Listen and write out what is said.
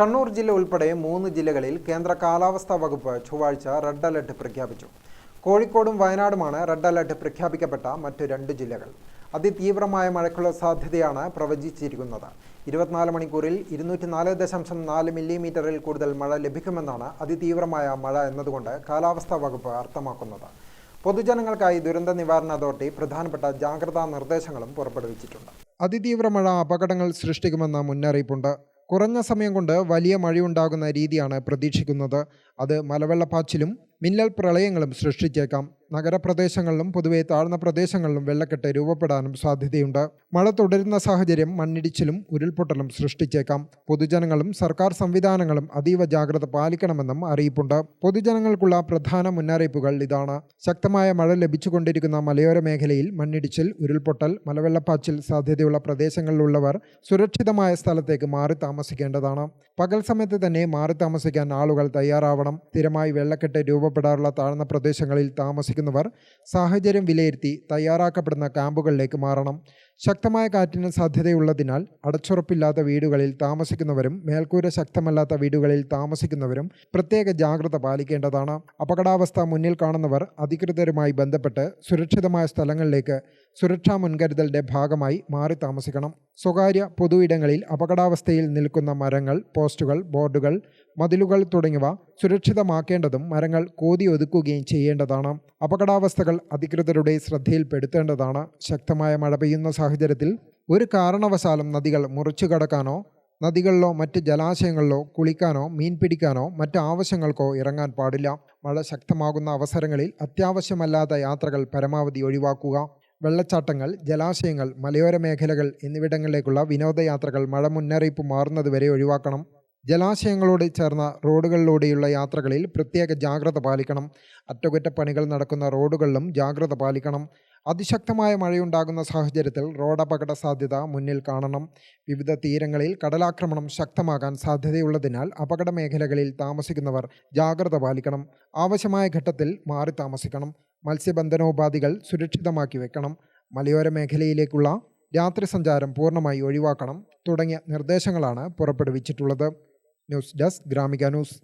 കണ്ണൂർ ജില്ല ഉൾപ്പെടെ മൂന്ന് ജില്ലകളിൽ കേന്ദ്ര കാലാവസ്ഥാ വകുപ്പ് ചൊവ്വാഴ്ച റെഡ് അലർട്ട് പ്രഖ്യാപിച്ചു. കോഴിക്കോടും വയനാടുമാണ് റെഡ് അലർട്ട് പ്രഖ്യാപിക്കപ്പെട്ട മറ്റു രണ്ട് ജില്ലകൾ. അതിതീവ്രമായ മഴയ്ക്കുള്ള സാധ്യതയാണ് പ്രവചിച്ചിരിക്കുന്നത്. ഇരുപത്തിനാല് മണിക്കൂറിൽ ഇരുന്നൂറ്റി നാല് ദശാംശം നാല് മില്ലിമീറ്ററിൽ കൂടുതൽ മഴ ലഭിക്കുമെന്നാണ് അതിതീവ്രമായ മഴ എന്നതുകൊണ്ട് കാലാവസ്ഥാ വകുപ്പ് അർത്ഥമാക്കുന്നത്. പൊതുജനങ്ങൾക്കായി ദുരന്ത നിവാരണ അതോറിറ്റി പ്രധാനപ്പെട്ട ജാഗ്രതാ നിർദ്ദേശങ്ങളും പുറപ്പെടുവിച്ചിട്ടുണ്ട്. അതിതീവ്ര മഴ അപകടങ്ങൾ സൃഷ്ടിക്കുമെന്ന മുന്നറിയിപ്പുണ്ട്. കുറഞ്ഞ സമയം കൊണ്ട് വലിയ മഴയുണ്ടാകുന്ന രീതിയാണ് പ്രതീക്ഷിക്കുന്നത്. അത് മലവെള്ളപ്പാച്ചിലും മിന്നൽ പ്രളയങ്ങളും സൃഷ്ടിച്ചേക്കാം. നഗരപ്രദേശങ്ങളിലും പൊതുവെ താഴ്ന്ന പ്രദേശങ്ങളിലും വെള്ളക്കെട്ട് രൂപപ്പെടാനും സാധ്യതയുണ്ട്. മഴ തുടരുന്ന സാഹചര്യം മണ്ണിടിച്ചിലും ഉരുൾപൊട്ടലും സൃഷ്ടിച്ചേക്കാം. പൊതുജനങ്ങളും സർക്കാർ സംവിധാനങ്ങളും അതീവ ജാഗ്രത പാലിക്കണമെന്നും അറിയിപ്പുണ്ട്. പൊതുജനങ്ങൾക്കുള്ള പ്രധാന മുന്നറിയിപ്പുകൾ ഇതാണ്. ശക്തമായ മഴ ലഭിച്ചുകൊണ്ടിരിക്കുന്ന മലയോര മേഖലയിൽ മണ്ണിടിച്ചിൽ ഉരുൾപൊട്ടൽ മലവെള്ളപ്പാച്ചിൽ സാധ്യതയുള്ള പ്രദേശങ്ങളിലുള്ളവർ സുരക്ഷിതമായ സ്ഥലത്തേക്ക് മാറി താമസിക്കേണ്ടതാണ്. പകൽ സമയത്ത് തന്നെ മാറി താമസിക്കാൻ ആളുകൾ തയ്യാറാവണം. സ്ഥിരമായി വെള്ളക്കെട്ട് രൂപപ്പെടാറുള്ള താഴ്ന്ന പ്രദേശങ്ങളിൽ താമസിക്കുന്നവർ സാഹചര്യം വിലയിരുത്തി തയ്യാറാക്കപ്പെടുന്ന ക്യാമ്പുകളിലേക്ക് മാറണം. ശക്തമായ കാറ്റിന് സാധ്യതയുള്ളതിനാൽ അടച്ചുറപ്പില്ലാത്ത വീടുകളിൽ താമസിക്കുന്നവരും മേൽക്കൂര ശക്തമല്ലാത്ത വീടുകളിൽ താമസിക്കുന്നവരും പ്രത്യേക ജാഗ്രത പാലിക്കേണ്ടതാണ്. അപകടാവസ്ഥ മുന്നിൽ കാണുന്നവർ അധികൃതരുമായി ബന്ധപ്പെട്ട് സുരക്ഷിതമായ സ്ഥലങ്ങളിലേക്ക് സുരക്ഷാ മുൻകരുതലിന്റെ ഭാഗമായി മാറി താമസിക്കണം. സ്വകാര്യ പൊതു ഇടങ്ങളിൽ അപകടാവസ്ഥയിൽ നിൽക്കുന്ന മരങ്ങൾ പോസ്റ്റുകൾ ബോർഡുകൾ മതിലുകൾ തുടങ്ങിയവ സുരക്ഷിതമാക്കേണ്ടതും മരങ്ങൾ കോതി ഒതുക്കുകയും ചെയ്യേണ്ടതാണ്. അപകടാവസ്ഥകൾ അധികൃതരുടെ ശ്രദ്ധയിൽപ്പെടുത്തേണ്ടതാണ്. ശക്തമായ മഴ പെയ്യുന്ന സാഹചര്യത്തിൽ ഒരു കാരണവശാലും നദികൾ മുറിച്ചു കടക്കാനോ നദികളിലോ മറ്റ് ജലാശയങ്ങളിലോ കുളിക്കാനോ മീൻ പിടിക്കാനോ മറ്റ് ആവശ്യങ്ങൾക്കോ ഇറങ്ങാൻ പാടില്ല. മഴ ശക്തമാകുന്ന അവസരങ്ങളിൽ അത്യാവശ്യമല്ലാത്ത യാത്രകൾ പരമാവധി ഒഴിവാക്കുക. വെള്ളച്ചാട്ടങ്ങൾ ജലാശയങ്ങൾ മലയോര മേഖലകൾ എന്നിവിടങ്ങളിലേക്കുള്ള വിനോദയാത്രകൾ മഴ മുന്നറിയിപ്പ് മാറുന്നതുവരെ ഒഴിവാക്കണം. ജലാശയങ്ങളോട് ചേർന്ന റോഡുകളിലൂടെയുള്ള യാത്രകളിൽ പ്രത്യേക ജാഗ്രത പാലിക്കണം. അറ്റകുറ്റപ്പണികൾ നടക്കുന്ന റോഡുകളിലും ജാഗ്രത പാലിക്കണം. അതിശക്തമായ മഴയുണ്ടാകുന്ന സാഹചര്യത്തിൽ റോഡപകട സാധ്യത മുന്നിൽ കാണണം. വിവിധ തീരങ്ങളിൽ കടലാക്രമണം ശക്തമാകാൻ സാധ്യതയുള്ളതിനാൽ അപകട മേഖലകളിൽ താമസിക്കുന്നവർ ജാഗ്രത പാലിക്കണം. ആവശ്യമായ ഘട്ടത്തിൽ മാറി താമസിക്കണം. മത്സ്യബന്ധനോപാധികൾ സുരക്ഷിതമാക്കി വെക്കണം. മലയോര മേഖലയിലേക്കുള്ള രാത്രി സഞ്ചാരം പൂർണമായി ഒഴിവാക്കണം തുടങ്ങിയ നിർദ്ദേശങ്ങളാണ് പുറപ്പെടുവിച്ചിട്ടുള്ളത്. News desk Gramika news.